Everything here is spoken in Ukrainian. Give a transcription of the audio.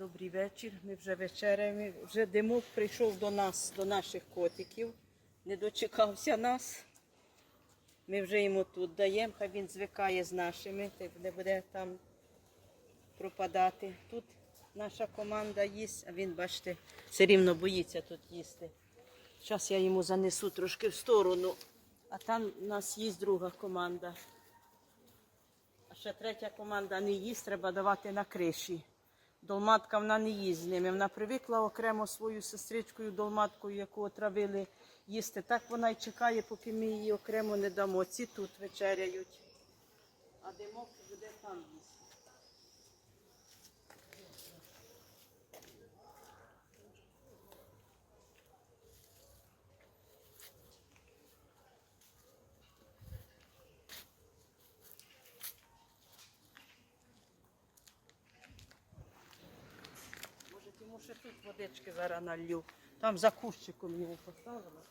Добрий вечір. Ми вже вечеряємо. Вже димок прийшов до нас, до наших котиків. Не дочекався нас. Ми вже йому тут даємо, хай він звикає з нашими, не буде там пропадати. Тут наша команда їсть, а він, бачите, все рівно боїться тут їсти. Зараз я йому занесу трошки в сторону, а там у нас є друга команда. А ще третя команда не їсть, треба давати на криші. Долматка вона не їсть з ними. Вона привикла окремо свою сестричкою, долматкою, яку отравили їсти. Так вона й чекає, поки ми її окремо не дамо. Ці тут вечеряють. А димок буде там їсти. Може, що тут водички зараз налью. Там за кущиком його поставила.